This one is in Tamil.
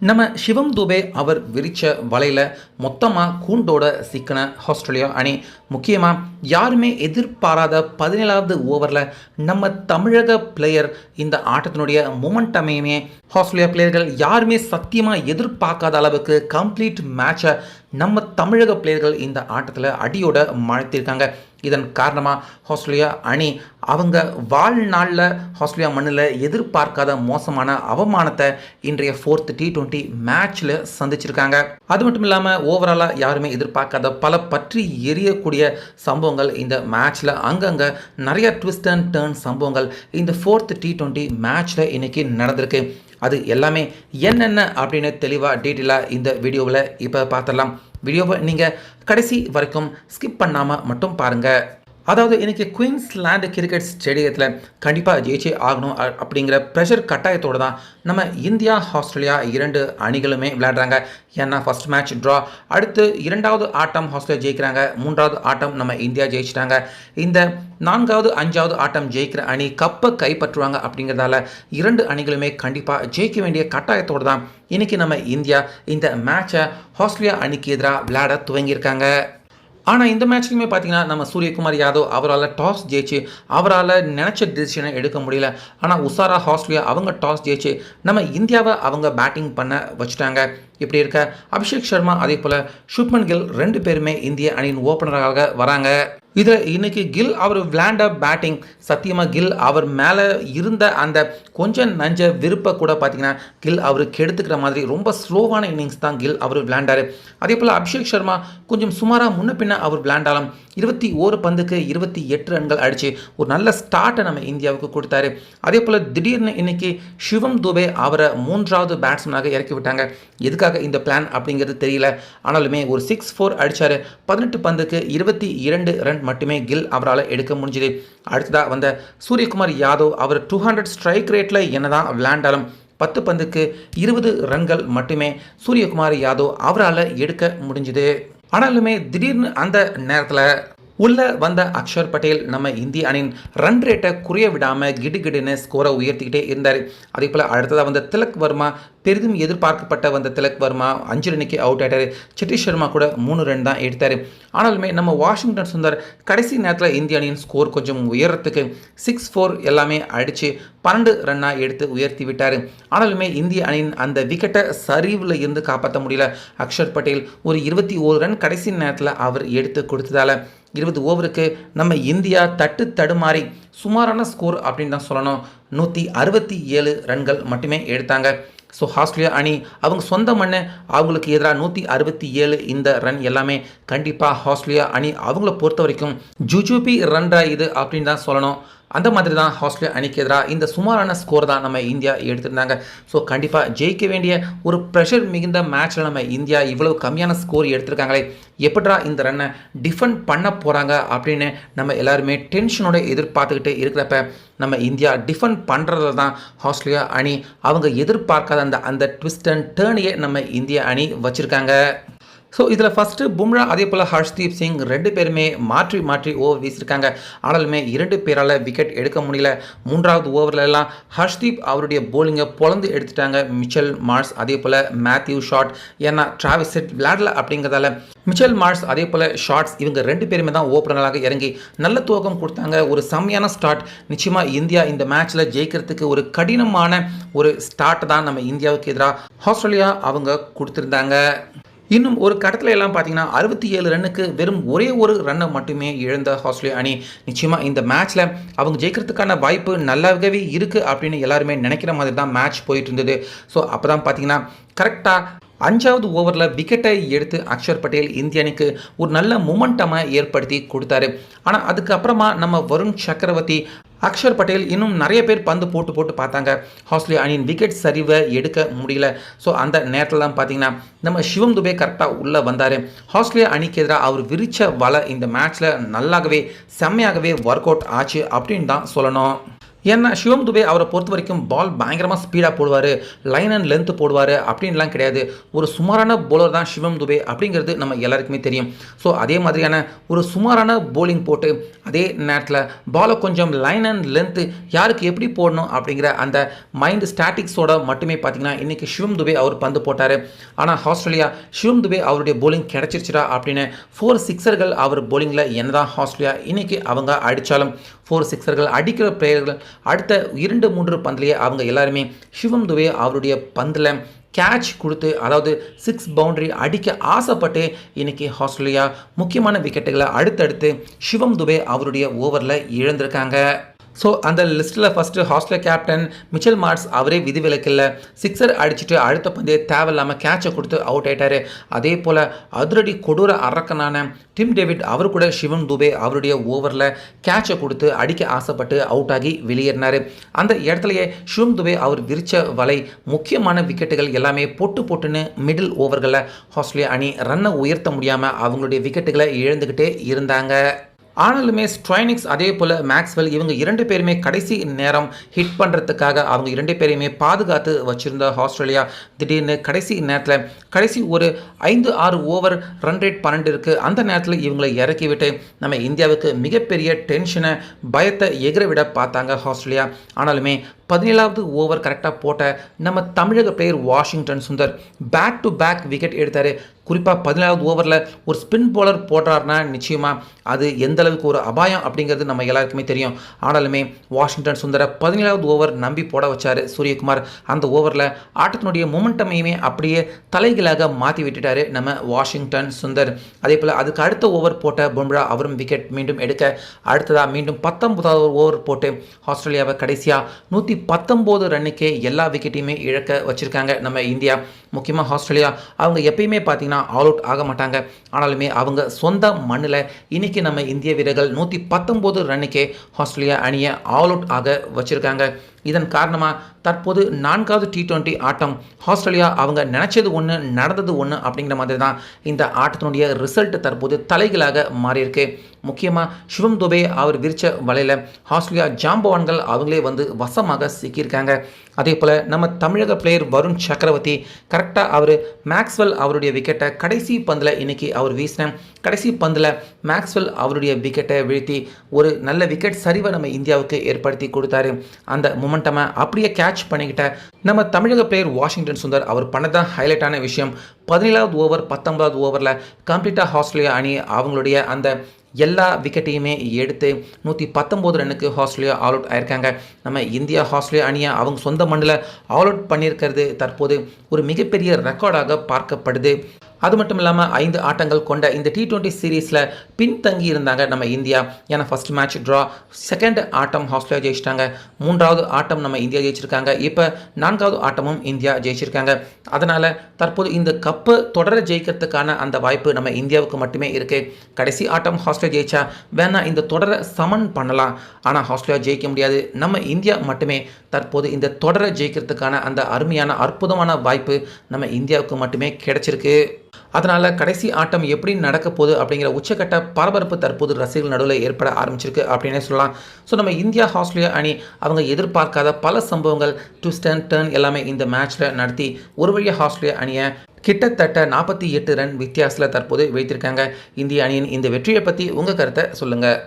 நம்ம சிவம் துபே அவர் விரித்த வலையில் மொத்தமாக கூண்டோட சிக்கின ஆஸ்திரேலியா அணி. முக்கியமாக யாருமே எதிர்பாராத பதினேழாவது ஓவரில் நம்ம தமிழக பிளேயர் இந்த ஆட்டத்தினுடைய மொமெண்டமையுமே ஆஸ்திரேலியா பிளேயர்கள் யாருமே சத்தியமாக எதிர்பார்க்காத அளவுக்கு கம்ப்ளீட் மேட்சை நம்ம தமிழக பிளேயர்கள் இந்த ஆட்டத்தில் அடியோட மழைத்திருக்காங்க இதன் காரணமாக ஆஸ்திரேலியா அணி அவங்க வாழ்நாளில் ஆஸ்திரேலியா மண்ணில் எதிர்பார்க்காத மோசமான அவமானத்தை இன்றைய ஃபோர்த் டி டுவெண்ட்டி மேட்ச்சில் சந்திச்சிருக்காங்க. அது மட்டும் இல்லாமல் ஓவராலாக யாருமே எதிர்பார்க்காத பல பற்றி எரியக்கூடிய சம்பவங்கள் இந்த மேட்ச்சில் அங்கங்கே நிறைய ட்விஸ்ட் அண்ட் டேர்ன் சம்பவங்கள் இந்த ஃபோர்த் டி டுவெண்ட்டி மேட்ச்சில் இன்றைக்கி நடந்திருக்கு. அது எல்லாமே என்னென்ன அப்படின்னு தெளிவாக டீட்டெயிலாக இந்த வீடியோவில் இப்போ பார்த்துடலாம். வீடியோவை நீங்கள் கடைசி வரைக்கும் ஸ்கிப் பண்ணாமல் மட்டும் பாருங்கள் அதாவது இன்றைக்கி குயின்ஸ்லாண்டு கிரிக்கெட் ஸ்டேடியத்தில் கண்டிப்பாக ஜெயிச்சே ஆகணும் அப்படிங்கிற ப்ரெஷர் கட்டாயத்தோடு தான் நம்ம இந்தியா ஆஸ்திரேலியா இரண்டு அணிகளுமே விளையாடுறாங்க. ஏன்னா ஃபர்ஸ்ட் மேட்ச் ட்ரா அடுத்து இரண்டாவது ஆட்டம் ஆஸ்திரேலியா ஜெயிக்கிறாங்க. மூன்றாவது ஆட்டம் நம்ம இந்தியா ஜெயிச்சிட்டாங்க. இந்த நான்காவது அஞ்சாவது ஆட்டம் ஜெயிக்கிற அணி கப்பை கைப்பற்றுவாங்க அப்படிங்கிறதால இரண்டு அணிகளுமே கண்டிப்பாக ஜெயிக்க வேண்டிய கட்டாயத்தோடு தான் இன்றைக்கி நம்ம இந்தியா இந்த மேட்சை ஆஸ்திரேலியா அணிக்கு எதிராக விளையாட துவங்கியிருக்காங்க. ஆனால் இந்த மேட்ச்லையுமே பார்த்தீங்கன்னா நம்ம சூரியகுமார் யாதவ் அவரால் டாஸ் ஜெயிச்சு அவரால் நினச்ச டிசிஷனை எடுக்க முடியல. ஆனால் உசாரா ஆஸ்திரேலியா அவங்க டாஸ் ஜெயிச்சு நம்ம இந்தியாவை அவங்க பேட்டிங் பண்ண வச்சுட்டாங்க. இப்படி இருக்க? அபிஷேக் சர்மா அதே போல் சுப்மன் கில் ரெண்டு பேருமே இந்திய அணியின் ஓப்பனராக வராங்க. இதில் இன்றைக்கி கில் அவர் விளையாண்ட பேட்டிங் சத்தியமாக கில் அவர் மேலே இருந்த அந்த கொஞ்சம் நஞ்ச விருப்ப கூட பார்த்திங்கன்னா கில் அவர் கெடுத்துக்கிற மாதிரி ரொம்ப ஸ்லோவான இன்னிங்ஸ் தான் கில் அவர் விளையாண்டாரு. அதே போல் அபிஷேக் சர்மா கொஞ்சம் சுமாராக முன்ன பின்ன அவர் விளையாண்டாலும் இருபத்தி ஓரு பந்துக்கு இருபத்தி எட்டு ரன்கள் அடித்து ஒரு நல்ல ஸ்டார்ட்டை நம்ம இந்தியாவுக்கு கொடுத்தாரு. அதே போல் திடீர்னு இன்னைக்கு சிவம் துபே அவரை மூன்றாவது பேட்ஸ்மேனாக இறக்கி விட்டாங்க. எதுக்காக இந்த பிளான் அப்படிங்கிறது தெரியல. ஆனாலுமே ஒரு சிக்ஸ் ஃபோர் அடித்தார் பதினெட்டு பந்துக்கு இருபத்தி இரண்டு ரன் மட்டுமே கில் அவரால் எடுக்க முடிஞ்சுது. அடுத்ததாக வந்த சூரியகுமார் யாதவ் அவர் டூ ஹண்ட்ரட் ஸ்ட்ரைக் ரேட்டில் என்னதான் விளையாண்டாலும் பத்து பந்துக்கு இருபது ரன்கள் மட்டுமே சூரியகுமார் யாதவ் அவரால் எடுக்க முடிஞ்சுது. ஆனாலுமே திடீர்னு அந்த நேரத்தில் உள்ள வந்த அக்ஷர் பட்டேல் நம்ம இந்திய அணியின் ரன் ரேட்டை குறைய விடாமல் கிடுகிடுன்னு ஸ்கோரை உயர்த்திக்கிட்டே இருந்தார். அதே போல் அடுத்ததாக வந்த திலக் வர்மா பெரிதும் எதிர்பார்க்கப்பட்ட வந்த திலக் வர்மா அஞ்சு ரன்னுக்கு அவுட் ஆகிட்டார் சிட்டிஷ் சர்மா கூட மூணு ரன் தான் எடுத்தார். ஆனாலுமே நம்ம வாஷிங்டன் சுந்தர் கடைசி நேரத்தில் இந்திய அணியின் ஸ்கோர் கொஞ்சம் உயரத்துக்கு சிக்ஸ் ஃபோர் எல்லாமே அடித்து பன்னெண்டு ரன்னாக எடுத்து உயர்த்தி விட்டார். ஆனாலுமே இந்திய அணியின் அந்த விக்கெட்டை சரிவில் இருந்து காப்பாற்ற முடியல. அக்ஷர் பட்டேல் ஒரு இருபத்தி ஓரு ரன் கடைசி நேரத்தில் அவர் எடுத்து கொடுத்ததால் இருபது ஓவருக்கு நம்ம இந்தியா தட்டு தடுமாறி சுமாரான ஸ்கோர் அப்படின்னு தான் சொல்லணும். நூற்றி அறுபத்தி ஏழு ரன்கள் மட்டுமே எடுத்தாங்க. ஸோ ஆஸ்திரேலியா அணி அவங்க சொந்த மண்ணு அவங்களுக்கு எதிராக நூற்றி அறுபத்தி ஏழு இந்த ரன் எல்லாமே. கண்டிப்பாக ஆஸ்திரேலியா அணி அவங்கள பொறுத்த வரைக்கும் ஜுஜூபி ரன்ரா இது அப்படின்னு தான் சொல்லணும். அந்த மாதிரி தான் ஆஸ்திரேலியா அணிக்கு எதிராக இந்த சுமாரான ஸ்கோர் தான் நம்ம இந்தியா எடுத்திருந்தாங்க. ஸோ கண்டிப்பாக ஜெயிக்க வேண்டிய ஒரு ப்ரெஷர் மிகுந்த மேட்ச்சில் நம்ம இந்தியா இவ்வளவு கம்மியான ஸ்கோர் எடுத்திருக்காங்களே எப்படா இந்த ரன்னை டிஃபெண்ட் பண்ண போகிறாங்க அப்படின்னு நம்ம எல்லாருமே டென்ஷனோட எதிர்பார்த்துக்கிட்டு இருக்கிறப்ப நம்ம இந்தியா டிஃபெண்ட் பண்ணுறதுல தான் ஆஸ்திரேலியா அணி அவங்க எதிர்பார்க்காத அந்த அந்த ட்விஸ்ட் அண்ட் டேர்னையே நம்ம இந்திய அணி வச்சுருக்காங்க. ஸோ இதில் ஃபஸ்ட்டு பும்ரா அதே போல் ஹர்ஷ்தீப் சிங் ரெண்டு பேருமே மாற்றி மாற்றி ஓவர் வீசியிருக்காங்க ஆனாலுமே இரண்டு பேரால் விக்கெட் எடுக்க முடியல. மூன்றாவது ஓவர்லெல்லாம் ஹர்ஷ்தீப் அவருடைய போலிங்கை பொழந்து எடுத்துட்டாங்க. மிச்சல் மார்ஸ் அதே போல் மேத்யூ ஷாட். ஏன்னா டிராவிஸ் செட் விளையாடல அப்படிங்கிறதால மிச்சல் மார்ஸ் அதே போல் ஷார்ட்ஸ் இவங்க ரெண்டு பேருமே தான் ஓப்பனராக இறங்கி நல்ல துவக்கம் கொடுத்தாங்க. ஒரு செம்மையான ஸ்டார்ட் நிச்சயமாக இந்தியா இந்த மேட்ச்சில் ஜெயிக்கிறதுக்கு ஒரு கடினமான ஒரு ஸ்டார்ட் தான் நம்ம இந்தியாவுக்கு எதிராக ஆஸ்திரேலியா அவங்க கொடுத்துருந்தாங்க. இன்னும் ஒரு கடத்தில் எல்லாம் பார்த்தீங்கன்னா அறுபத்தி ஏழு ரன்னுக்கு வெறும் ஒரே ஒரு ரன்னை மட்டுமே இழந்த ஆஸ்திரேலியா அணி. நிச்சயமாக இந்த மேட்ச்சில் அவங்க ஜெயிக்கிறதுக்கான வாய்ப்பு நல்லாவே இருக்குது அப்படின்னு எல்லாருமே நினைக்கிற மாதிரி தான் மேட்ச் போயிட்டு இருந்தது. ஸோ அப்போ தான் பார்த்தீங்கன்னா கரெக்டாக அஞ்சாவது ஓவரில் விக்கெட்டை எடுத்து அக்ஷர் பட்டேல் இந்திய அணிக்கு ஒரு நல்ல மொமெண்டமை ஏற்படுத்தி கொடுத்தாரு. ஆனால் அதுக்கப்புறமா நம்ம வருண் சக்கரவர்த்தி அக்ஷர் பட்டேல் இன்னும் நிறைய பேர் பந்து போட்டு போட்டு பார்த்தாங்க. ஆஸ்திரேலியா அணியின் விக்கெட் சரிவை எடுக்க முடியல. ஸோ அந்த நேரத்தில் தான் பார்த்தீங்கன்னா நம்ம சிவம் துபே கரெக்டாக உள்ளே வந்தார். ஆஸ்திரேலியா அணிக்கு எதிராக அவர் விரித்த வலை இந்த மேட்ச்சில் நல்லாகவே செம்மையாகவே ஒர்க் அவுட் ஆச்சு அப்படின்னு தான் சொல்லணும். ஏன்னா சிவம் துபே அவரை பொறுத்த வரைக்கும் பால் பயங்கரமாக ஸ்பீடாக போடுவார் லைன் அண்ட் லென்த் போடுவார் அப்படின்லாம் கிடையாது. ஒரு சுமாரான போலர் தான் சிவம் துபே அப்படிங்கிறது நம்ம எல்லாருக்குமே தெரியும். ஸோ அதே மாதிரியான ஒரு சுமாரான போலிங் போட்டு அதே நேரத்தில் பாலை கொஞ்சம் லைன் அண்ட் லென்த்து யாருக்கு எப்படி போடணும் அப்படிங்கிற அந்த மைண்ட் ஸ்டாட்டிக்ஸோட மட்டுமே பார்த்தீங்கன்னா இன்றைக்கி சிவம் துபே அவர் பந்து போட்டார். ஆனால் ஆஸ்திரேலியா சிவம் துபே அவருடைய போலிங் கிடச்சிருச்சிடா அப்படின்னு ஃபோர் சிக்ஸர்கள் அவர் bowlingல என்னதான் ஆஸ்திரேலியா இன்றைக்கி அவங்க அடித்தாலும் ஃபோர் சிக்ஸர்கள் அடிக்கிற பிளேயர்கள் அடுத்த இரண்டு மூன்று பந்திலேயே அவங்க எல்லாருமே சிவம் துவே அவருடைய பந்தில் கேட்ச் கொடுத்து அதாவது சிக்ஸ் பவுண்டரி அடிக்க ஆசைப்பட்டு இன்னைக்கு ஆஸ்திரேலியா முக்கியமான விக்கெட்டுகளை அடுத்தடுத்து சிவம் துபே அவருடைய ஓவரில் இழந்திருக்காங்க. ஸோ அந்த லிஸ்ட்டில் ஃபஸ்ட்டு ஹாஸ்டல் கேப்டன் மிச்சல் மார்ட்ஸ் அவரே விதிவிலக்கில் சிக்ஸர் அடிச்சுட்டு அடுத்த பந்தே தேவையில்லாமல் கேட்சை கொடுத்து அவுட் ஆயிட்டார். அதே போல் அதிரடி கொடூர அரக்கனான டிம் டேவிட் அவர் கூட சிவம் துபே அவருடைய ஓவரில் கேட்சை கொடுத்து அடிக்க ஆசைப்பட்டு அவுட் ஆகி வெளியேறினார். அந்த இடத்துலையே சிவம் துபே அவர் விரிச்ச வலை முக்கியமான விக்கெட்டுகள் எல்லாமே பொட்டு பொட்டுன்னு மிடில் ஓவர்களில் ஆஸ்திரேலியா அணி ரன்னை உயர்த்த முடியாமல் அவங்களுடைய விக்கெட்டுகளை இழந்துக்கிட்டே இருந்தாங்க. ஆனாலுமே ஸ்ட்ரைனிக்ஸ் அதே போல் மேக்ஸ்வெல் இவங்க இரண்டு பேருமே கடைசி நேரம் ஹிட் பண்ணுறதுக்காக அவங்க இரண்டு பேரையுமே பாதுகாத்து வச்சுருந்த ஆஸ்திரேலியா. திடீர்னு கடைசி நேரத்தில் கடைசி ஒரு ஐந்து ஆறு ஓவர் ரன் ரேட் பன்னெண்டு இருக்குது அந்த நேரத்தில் இவங்களை இறக்கிவிட்டு நம்ம இந்தியாவுக்கு மிகப்பெரிய டென்ஷனை பயத்தை எகிற விட பார்த்தாங்க ஆஸ்திரேலியா. ஆனாலுமே பதினேழாவது ஓவர் கரெக்டாக போட்ட நம்ம தமிழக player Washington Sundar. Back to back wicket எடுத்தார். குறிப்பாக பதினேழாவது ஓவரில் ஒரு ஸ்பின் போலர் போடுறாருன்னா நிச்சயமாக அது எந்த அளவுக்கு ஒரு அபாயம் அப்படிங்கிறது நம்ம எல்லாருக்குமே தெரியும். ஆனாலுமே வாஷிங்டன் சுந்தரை பதினேழாவது ஓவர் நம்பி போட வச்சார் சூரியகுமார். அந்த ஓவரில் ஆட்டத்தினுடைய மொமெண்டமையுமே அப்படியே தலைகளாக மாற்றி விட்டுட்டாரு நம்ம வாஷிங்டன் சுந்தர். அதே போல் அதுக்கு அடுத்த ஓவர் போட்ட பும்ரா அவரும் விக்கெட் மீண்டும் எடுக்க அடுத்ததாக மீண்டும் பத்தொன்பதாவது ஓவர் போட்டு ஆஸ்திரேலியாவை கடைசியாக நூற்றி பத்தொம்போது ரன்னுக்கே எல்லா விக்கெட்டையுமே இழக்க வச்சுருக்காங்க நம்ம இந்தியா. முக்கியமாக ஆஸ்திரேலியா அவங்க எப்பயுமே பார்த்தீங்கன்னா ஆல் அவுட் ஆக மாட்டாங்க. ஆனாலுமே அவங்க சொந்த மண்ணில் இன்னைக்கு நம்ம இந்திய வீரர்கள் நூற்றி பத்தொம்போது ரன்னுக்கே ஆஸ்திரேலியா அணியை ஆல் அவுட் ஆக வச்சுருக்காங்க. இதன் காரணமாக தற்போது நான்காவது டி டுவெண்ட்டி ஆட்டம் ஆஸ்திரேலியா அவங்க நினச்சது ஒன்று நடந்தது ஒன்று அப்படிங்கிற மாதிரி தான் இந்த ஆட்டத்தினுடைய ரிசல்ட் தற்போது தலைகளாக மாறியிருக்கு. முக்கியமாக சிவம் துபே அவர் விரிச்ச வலையில் ஆஸ்திரேலியா ஜாம்பவான்கள் அவங்களே வந்து வசமாக சிக்கியிருக்காங்க. அதே போல் நம்ம தமிழக பிளேயர் வருண் சக்கரவர்த்தி கரெக்டாக அவர் மேக்ஸ்வெல் அவருடைய விக்கெட்டை கடைசி பந்தில் இன்றைக்கி அவர் வீசின. கடைசி பந்தில் மேக்ஸ்வெல் அவருடைய விக்கெட்டை வீழ்த்தி ஒரு நல்ல விக்கெட் சரிவை நம்ம இந்தியாவுக்கு ஏற்படுத்தி கொடுத்தாரு. அந்த மொமெண்டமை அப்படியே கேட்ச் பண்ணிக்கிட்ட நம்ம தமிழக பிளேயர் வாஷிங்டன் சுந்தர் அவர் பண்ணதான் ஹைலைட்டான விஷயம். பதினேழாவது ஓவர் பத்தொன்பதாவது ஓவரில் கம்ப்ளீட்டாக ஆஸ்திரேலியா அணி அவங்களுடைய அந்த எல்லா விக்கெட்டையுமே எடுத்து நூற்றி பத்தொம்போது ரன்னுக்கு ஆஸ்திரேலியா ஆல் அவுட் ஆயிருக்காங்க. நம்ம இந்தியா ஆஸ்திரேலியா அணியை அவங்க சொந்த மண்ணில் ஆல் அவுட் பண்ணியிருக்கிறது தற்போது ஒரு மிகப்பெரிய ரெக்கார்டாக பார்க்கப்படுது. அது மட்டும் இல்லாமல் ஐந்து ஆட்டங்கள் கொண்ட இந்த டி டுவெண்ட்டி சீரீஸில் பின்தங்கி இருந்தாங்க நம்ம இந்தியா. ஏன்னா ஃபர்ஸ்ட் மேட்ச் ட்ரா செகண்ட் ஆட்டம் ஆஸ்திரேலியா ஜெயிச்சிட்டாங்க. மூன்றாவது ஆட்டம் நம்ம இந்தியா ஜெயிச்சிருக்காங்க. இப்போ நான்காவது ஆட்டமும் இந்தியா ஜெயிச்சிருக்காங்க. அதனால் தற்போது இந்த கப்பு தொடர ஜெயிக்கிறதுக்கான அந்த வாய்ப்பு நம்ம இந்தியாவுக்கு மட்டுமே இருக்குது கடைசி ஆட்டம் ஆஸ்திரேலியா ஜெயிச்சா வேணா இந்த தொடரை சமன் பண்ணலாம். ஆனால் ஆஸ்திரேலியா ஜெயிக்க முடியாது. நம்ம இந்தியா மட்டுமே தற்போது இந்த தொடரை ஜெயிக்கிறதுக்கான அந்த அருமையான அற்புதமான வாய்ப்பு நம்ம இந்தியாவுக்கு மட்டுமே கிடைச்சிருக்கு. அதனால் கடைசி ஆட்டம் எப்படி நடக்க போகுது அப்படிங்கிற உச்சக்கட்ட பரபரப்பு தற்போது ரசிகர்கள் நடுவில் ஏற்பட ஆரம்பிச்சிருக்கு அப்படின்னே சொல்லலாம். ஸோ நம்ம இந்தியா ஆஸ்திரேலியா அணி அவங்க எதிர்பார்க்காத பல சம்பவங்கள் ட்விஸ்ட் அண்ட் டர்ன் எல்லாமே இந்த மேட்ச்சில் நடத்தி ஒரு வழியாக ஆஸ்திரேலியா அணியை கிட்டத்தட்ட நாற்பத்தி எட்டு ரன் வித்தியாசத்தில் தற்போது வைத்திருக்காங்க இந்திய அணியின் இந்த வெற்றியை பற்றி உங்கள் கருத்தை சொல்லுங்கள்